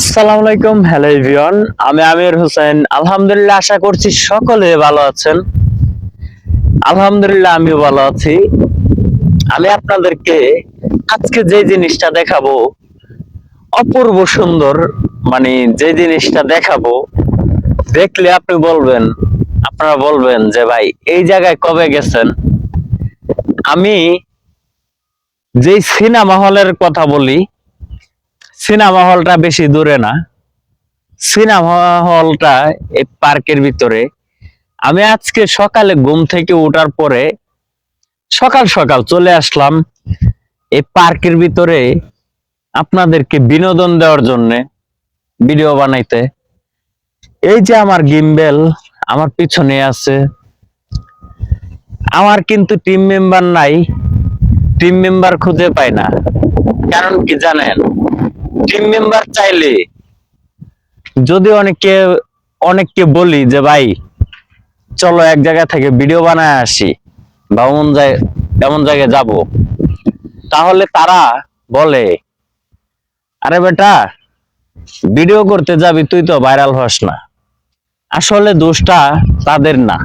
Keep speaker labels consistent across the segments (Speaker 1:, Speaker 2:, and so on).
Speaker 1: আসসালামু আলাইকুম, hello everyone. আমি আমির হোসেন। আলহামদুলিল্লাহ, আশা করছি সকলে ভালো আছেন। আলহামদুলিল্লাহ, আমিও ভালো আছি। আমি আপনাদেরকে আজকে যে জিনিসটা দেখাবো, অপূর্ব সুন্দর মানে যে জিনিসটা দেখাবো, দেখলে আপনি বলবেন, আপনারা বলবেন যে, ভাই, এই জায়গায় কবে গেছেন? আমি যেই সিনেমা হলের কথা বলি সিনেমা হলটা বেশি দূরে না। সিনেমা হলটা এই পার্কের ভিতরে। আমি আজকে সকালে ঘুম থেকে ওঠার পরে সকাল সকাল চলে আসলাম এই পার্কের ভিতরে আপনাদেরকে বিনোদন দেওয়ার জন্য ভিডিও বানাইতে। এই যে আমার গিম্বেল, আমার পিছনে আছে। আমার কিন্তু টিম মেম্বার নাই। টিম মেম্বার খুঁজে পাই না। কারণ কি জানেন? টিম মেম্বার চাইলে। যদি অনেককে অনেককে বলি যে, ভাই, চলো এক জায়গা থেকে ভিডিও বানায় আসি, বা এমন জায়গায় এমন জায়গায় যাব। তাহলে তারা বলে, আরে বেটা ভিডিও করতে যাবি, তুই তো ভাইরাল হস না। আসলে দোষটা তাদের না।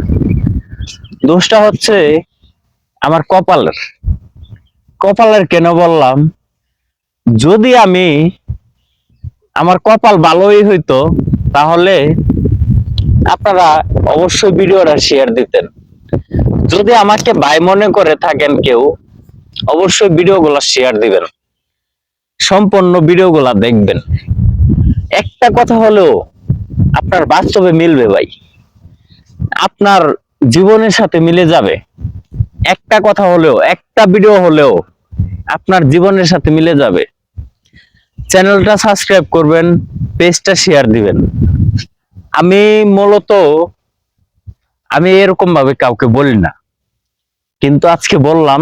Speaker 1: দোষটা হচ্ছে আমার কপালের। কপালের কেন বললাম? যদি আমি আমার কপাল ভালোই হইতো, তাহলে আপনারা অবশ্যই ভিডিওটা শেয়ার দিতেন। যদি আমাকে ভাই মনে করে থাকেন কেউ, অবশ্যই ভিডিওগুলো শেয়ার দিবেন। সম্পূর্ণ ভিডিওগুলা দেখবেন। একটা কথা হলেও আপনার বাস্তবে মিলবে ভাই। আপনার জীবনের সাথে মিলে যাবে। একটা কথা হলেও, একটা ভিডিও হলেও আপনার জীবনের সাথে মিলে যাবে। চ্যানেলটা সাবস্ক্রাইব করবেন, পেজটা শেয়ার দিবেন। আমি মূলত, আমি এরকম ভাবে কাউকে বলি না। কিন্তু আজকে বললাম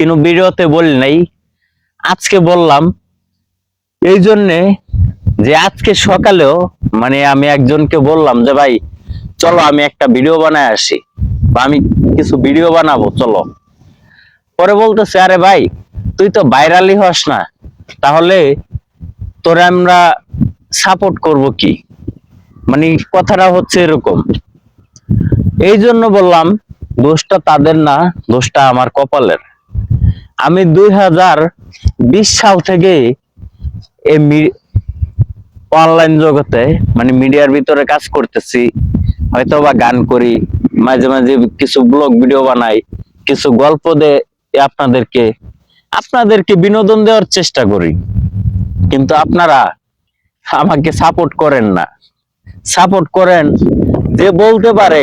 Speaker 1: কিন্তু ভিডিওতে বলি নাই, আজকে বললাম, এই জন্যে যে আজকে সকালেও মানে আমি একজনকে বললাম যে, ভাই, চলো আমি একটা ভিডিও বানায় আসি, বা আমি কিছু ভিডিও বানাবো, চলো। পরে বলতেছে, আরে ভাই, তুই তো ভাইরালি হস না। তাহলে তোরে আমরা সাপোর্ট করব কি? মানে কথাটা হচ্ছে এরকম। এই জন্য বললাম, দোষটা তাদের না, দোষটা আমার কপালের। আমি দুই হাজার বিশ সাল থেকে এই অনলাইন জগতে মানে মিডিয়ার ভিতরে কাজ করতেছি। হয়তো বা গান করি, মাঝে মাঝে কিছু ব্লগ ভিডিও বানাই, কিছু গল্প দে, আপনাদেরকে আপনাদেরকে বিনোদন দেওয়ার চেষ্টা করি। কিন্তু আপনারা আমাকে সাপোর্ট করেন না। সাপোর্ট করেন যে বলতে পারে,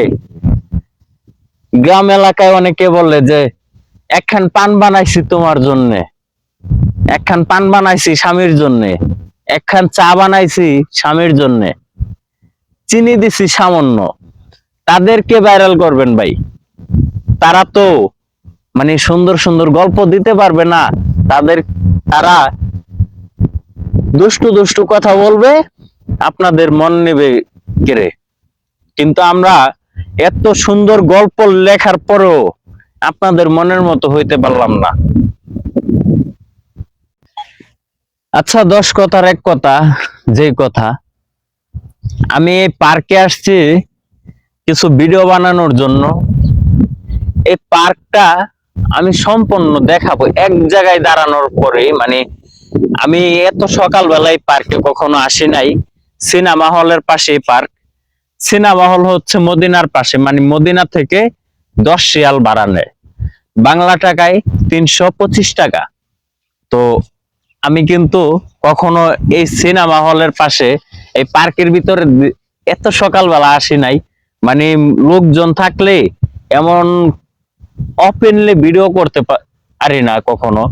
Speaker 1: গ্রাম এলাকায় অনেকে বলে যে, একখান পান বানাইছি তোমার জন্য, একখান পান বানাইছি স্বামীর জন্য, একখান চা বানাইছি স্বামীর জন্য, চিনি দিছি সামান্য, তাদেরকে ভাইরাল করবেন ভাই। তারা তো মানে সুন্দর সুন্দর গল্প দিতে পারবে না। তাদের তারা দুষ্টু দুষ্টু কথা বলবে, আপনাদের মন নেবে কেড়ে। কিন্তু আমরা এত সুন্দর গল্প লেখার পরেও আপনাদের মনের মতো হইতে পারলাম না। আচ্ছা দশ কথার এক কথা, যে কথা। আমি এই পার্কে আসছি কিছু ভিডিও বানানোর জন্য। এই পার্কটা আমি সম্পূর্ণ দেখাবো, এক জায়গায় দাঁড়ানোর পরে মানে আমি এত সকালবেলায় পার্কে কখনো আসি নাই। সিনেমা হলের পাশে পার্ক। সিনেমা হল হচ্ছে মদিনার পাশে মানে মদিনা থেকে দশ শিয়াল ভাড়া নেয়। বাংলা টাকায় তিনশো পঁচিশ টাকা। তো আমি কিন্তু কখনো এই সিনেমা হলের পাশে, এই পার্কের ভিতরে এত সকালবেলা আসি নাই। মানে লোকজন থাকলে এমন ওপেনলি ভিডিও করতে পারি না, কখনো।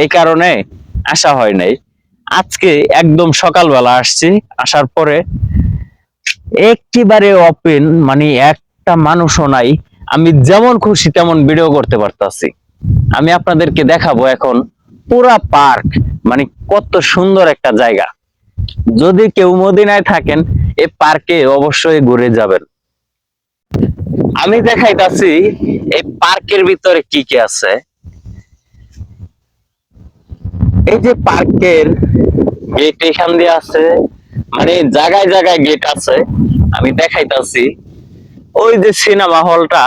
Speaker 1: এই কারণে আসা হয় নাই। আজকে একদম সকালবেলা আসছি, আসার পরে একেবারে ওপেন মানে একটা মানুষও নাই। আমি যেমন খুশি তেমন ভিডিও করতে পারতাছি। আমি আপনাদেরকে দেখাবো এখন পুরা পার্ক মানে কত সুন্দর একটা জায়গা। যদি কেউ মদিনায় থাকেন এই পার্কে অবশ্যই ঘুরে যাবেন। আমি দেখাইতাছি এই পার্কের ভিতরে কি কি আছে। এই যে পার্কের গেট এখান দিয়ে আছে মানে জায়গায় জায়গায় গেট আছে, আমি দেখাইতাছি। ওই যে সিনেমা হলটা,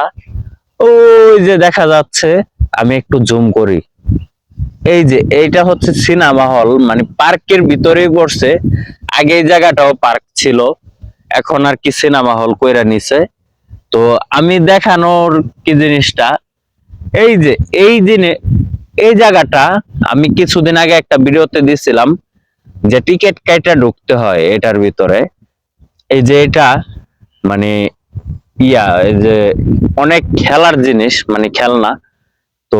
Speaker 1: ওই যে দেখা যাচ্ছে, আমি একটু জুম করি। এই যে এইটা হচ্ছে সিনেমা হল মানে পার্কের ভিতরেই পড়ছে। আগে এই জায়গাটাও পার্ক ছিল, এখন আর কি সিনেমা হল কইরা নিছে। তো আমি দেখানোর কি জিনিসটা? এই যে, এই দিনে এই জায়গাটা আমি কিছুদিন আগে একটা ভিডিওতে দিছিলাম যে টিকিট কাইটা ঢুকতে হয় এটার ভিতরে। এই যে এটা মানে ইয়া, এই যে অনেক খেলার জিনিস মানে খেলনা। তো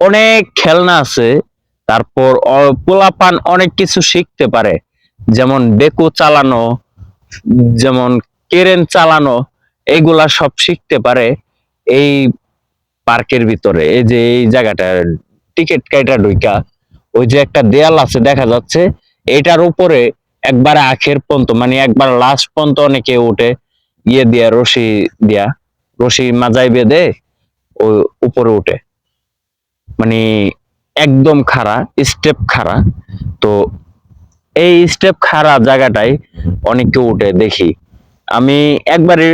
Speaker 1: অনেক খেলনা আছে, তারপর পোলাপান অনেক কিছু শিখতে পারে। যেমন বেকু চালানো, যেমন কেরেন চালানো এইগুলা সব শিখতে পারে এই পার্কের ভিতরে। এই যে এই জায়গাটা টিকিট কাইটা ঢুইকা, ওই যে একটা দেয়াল আছে দেখা যাচ্ছে, এটার উপরে একবার আখের পন্ত মানে একবার লাস্ট পন্ত অনেকে উঠে ইয়ে দিয়া, রশি দিয়া, রশি মাজাই বেঁধে ও উপরে উঠে। মানে একদম খাড়া, স্টেপ খাড়া। তো এই স্টেপ খাড়া জায়গাটায় অনেকে উঠে দেখি। আমি একবারে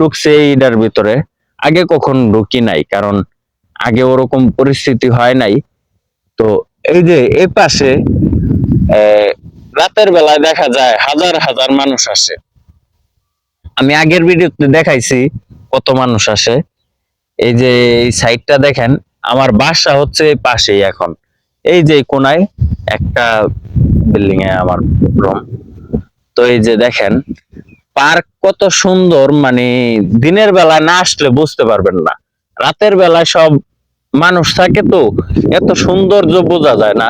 Speaker 1: ঢুকছি এইটার ভিতরে। আগে কখন ঢুকি নাই, কারণ আগে ওরকম পরিস্থিতি হয় নাই। তো এই যে এই পাশে রাতের বেলায় দেখা যায় হাজার হাজার মানুষ আসে। আমি আগের ভিডিওতে দেখাইছি কত মানুষ আসে। এই যে এই সাইডটা দেখেন, আমার বাসা হচ্ছে এই পাশেই এখন। এই যে কোনায় একটা বিল্ডিং এ আমার রুম। তো এই যে দেখেন পার্ক কত সুন্দর মানে দিনের বেলা না আসলে বুঝতে পারবেন না। রাতের বেলায় সব মানুষ থাকে তো, এত সৌন্দর্য বোঝা যায় না।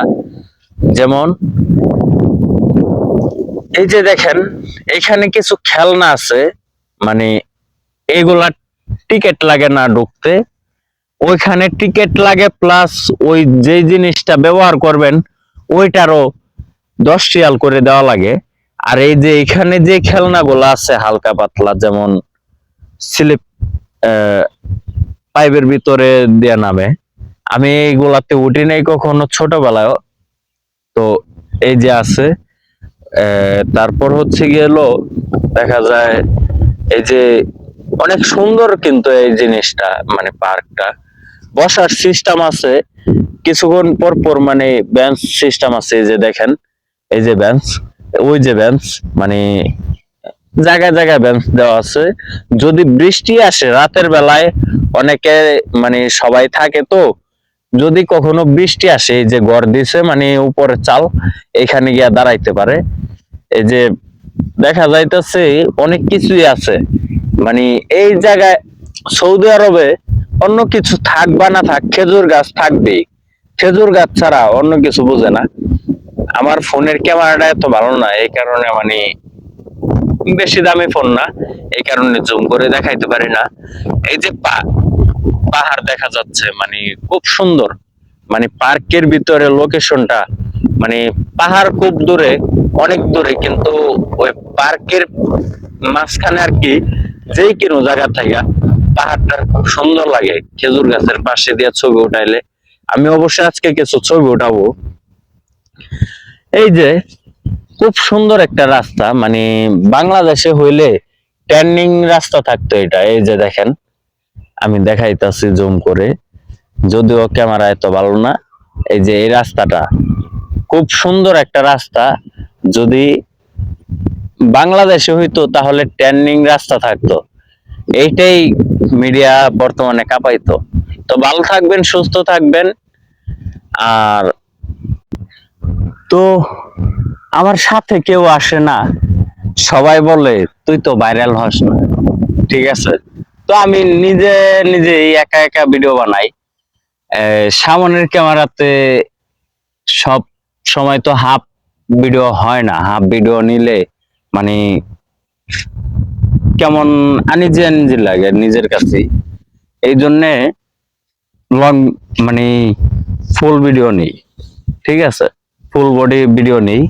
Speaker 1: যেমন, এই যে দেখেন, এখানে কিছু খেলনা আছে মানে এগুলা টিকিট লাগে না ঢুকতে। ওইখানে টিকিট লাগে, প্লাস ওই যে জিনিসটা ব্যবহার করবেন, ওইটারও দশ রিয়াল করে দেওয়া লাগে। আর এই যে এখানে যে খেলনাগুলো আছে হালকা পাতলা, যেমন স্লিপ পাইপের ভিতরে দেয়া নামে, আমি এইগুলাতে উঠি নাই কখনো ছোটবেলায় তো এই যে আছে তারপর হচ্ছে গেল, দেখা যায় এই যে অনেক সুন্দর কিন্তু এই জিনিসটা মানে পার্কটা। বসার সিস্টেম আছে, কিছুক্ষণ পর পর মানে বেঞ্চ সিস্টেম আছে, এই যে দেখেন, এই যে বেঞ্চ ওই যে বেঞ্চ মানে জায়গায় জায়গায় বেঞ্চ দেওয়া আছে। যদি বৃষ্টি আসে রাতের বেলায়, অনেকে মানে সবাই থাকে তো, যদি কখনো বৃষ্টি আসে, এই যে গড় দিছে মানে উপরে চাল, এখানে গিয়া দাঁড়াইতে পারে। এই যে দেখা যাইতেছে অনেক কিছুই আছে। মানে এই জায়গায় সৌদি আরবে অন্য কিছু থাক বা না থাক, খেজুর গাছ থাকবেই। খেজুর গাছ ছাড়া অন্য কিছু বুঝে না। আমার ফোনের ক্যামেরাটা এত ভালো না, এই কারণে মানে বেশি দামি ফোন না, এই কারণে জুম করে দেখাইতে পারি না। এই যে পাহাড় দেখা যাচ্ছে মানে খুব সুন্দর। মানে পার্কের ভিতরে লোকেশনটা মানে পাহাড় খুব দূরে, অনেক দূরে, কিন্তু ওই পার্কের মাঝখানে আর কি, যেই কোনো জায়গা থেকে পাহাড়টা খুব সুন্দর লাগে, খেজুর গাছের পাশে দিয়ে ছবি উঠাইলে। আমি অবশ্যই আজকে কিছু ছবি উঠাবো। এই যে খুব সুন্দর একটা রাস্তা মানে বাংলাদেশে হইলে ট্রেন্ডিং রাস্তা থাকতো এটা। এই যে দেখেন, আমি দেখাইতাছি জুম করে, যদিও ক্যামেরা এত ভালো না, এই যে এই রাস্তাটা খুব সুন্দর একটা রাস্তা। যদি বাংলাদেশে হইতো তাহলে ট্রেন্ডিং রাস্তা থাকতো। এইটাই মিডিয়া বর্তমানে কাঁপাইতো। তো ভালো থাকবেন, সুস্থ থাকবেন। আর তো আমার সাথে কেউ আসে না। সবাই বলে, তুই তো ভাইরাল হস না। ঠিক আছে? তো আমি নিজে নিজে একা একা ভিডিও বানাই। সামনের ক্যামেরাতে সব সময় তো হাফ ভিডিও হয় না। হাফ ভিডিও নিলে মানে কেমন আনিজি আনিজি লাগে নিজের কাছে এই জন্যে লং মানে ফুল ভিডিও নেই। ঠিক আছে? ফুল বডি ভিডিও নেই।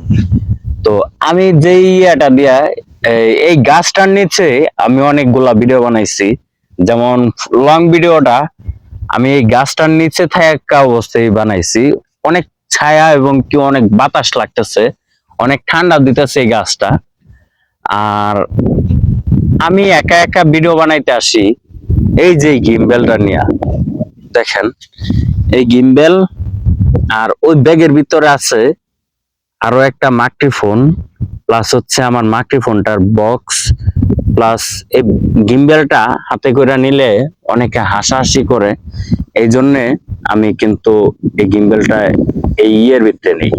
Speaker 1: তো আমি যেই ইয়েটা দিয়া, এই- গাছটার নিচে আমি অনেকগুলা ভিডিও বানাইছি। যেমন লং ভিডিওটা আমি এই গাছটার নিচে থাকা অবস্থায় বানাইছি। অনেক ছায়া এবং কি অনেক বাতাস লাগতেছে, অনেক ঠান্ডা দিতেছে এই গাছটা। আর আমি একা একা ভিডিও বানাইতে আসি, এই যে গিম্বেলটা নিয়ে, দেখেন, এই গিম্বেল আর ওই ব্যাগের ভিতরে আছে আরও একটা মাইক্রোফোন প্লাস হচ্ছে আমার মাইক্রোফোনটার বক্স প্লাস এই গিম্বেলটা হাতে করে নিলে অনেকে হাসাহাসি করে। এই জন্যে আমি কিন্তু এই গিম্বেলটা এই ইয়ের ভিতরে নেই,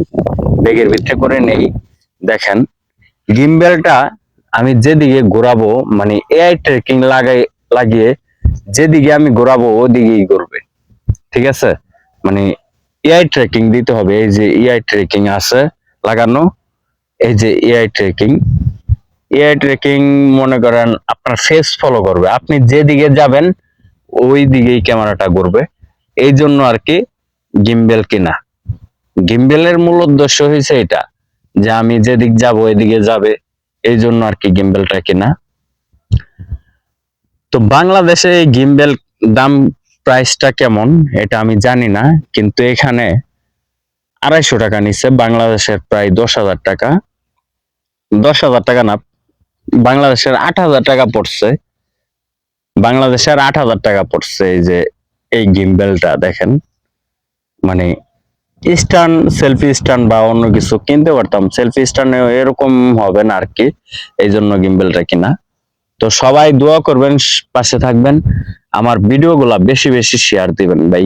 Speaker 1: ব্যাগের ভিতরে করে নেই। দেখেন গিম্বেলটা আমি যেদিকে ঘোরাবো মানে এআই ট্রেকিং লাগাই, লাগিয়ে যেদিকে আমি ঘোরাবো, ওদিকেই ঘুরবে। ঠিক আছে? মানে এআই ট্রেকিং দিতে হবে, এই যে এআই ট্রেকিং আছে লাগানো, এই যে এআই ট্রেকিং এআই ট্রেকিং মনে করেন আপনার ফেস ফলো করবে, আপনি যেদিকে যাবেন ওই দিকেই ক্যামেরাটা ঘুরবে, এই জন্য আর কি গিম্বেল কিনা। গিম্বেলের মূল উদ্দেশ্য হয়েছে এটা, যে আমি যেদিক যাব এদিকে যাবে, এই জন্য আর কি গিম্বেলটা কিনা। তো বাংলাদেশে এই গিম্বেল দাম প্রাইসটা কেমন, এটা আমি জানি না, কিন্তু এখানে আড়াইশো টাকা নিচ্ছে, বাংলাদেশের প্রায় দশ হাজার টাকা। দশ হাজার টাকা না, বাংলাদেশের আট হাজার টাকা পড়ছে। বাংলাদেশের আট হাজার টাকা পড়ছে এই যে, এই গিম্বেলটা দেখেন। মানে স্টান সেলফি স্টান বা অন্য কিছু কিনতে পারতাম সেলফি স্টানে এরকম হবে না আর কি এই জন্য গিম্বেলটা কিনা। তো সবাই দোয়া করবেন, পাশে থাকবেন। আমার ভিডিওগুলা বেশি বেশি শেয়ার দিবেন ভাই।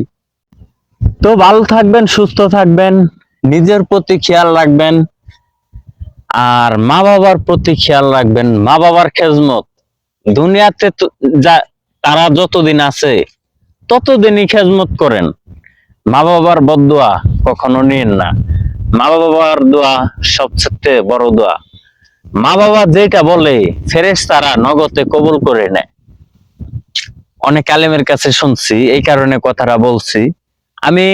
Speaker 1: তো ভালো থাকবেন, সুস্থ থাকবেন, নিজের প্রতি খেয়াল রাখবেন, আর মা বাবার প্রতি খেয়াল রাখবেন। মা বাবার খেজমত। দুনিয়াতে যা, তারা যতদিন আছে, ততদিনই খেজমত করেন। মা বাবার বদুয়া কখনো নিন না। মা বাবার দোয়া সবচেয়ে বড় দোয়া। মা বাবা যেটা বলে ফেরেস তারা নগদে কবুল করে নেয়। অনেক আলেমের কাছে শুনছি, এই কারণে কথাটা বলছি। আমি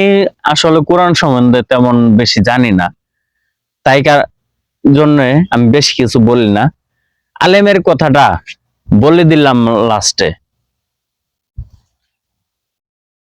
Speaker 1: আসলে কোরআন সম্বন্ধে তেমন বেশি জানি না। তাই জন্য আমি বেশ কিছু বলি না। আলেমের কথাটা বলে দিলাম লাস্টে।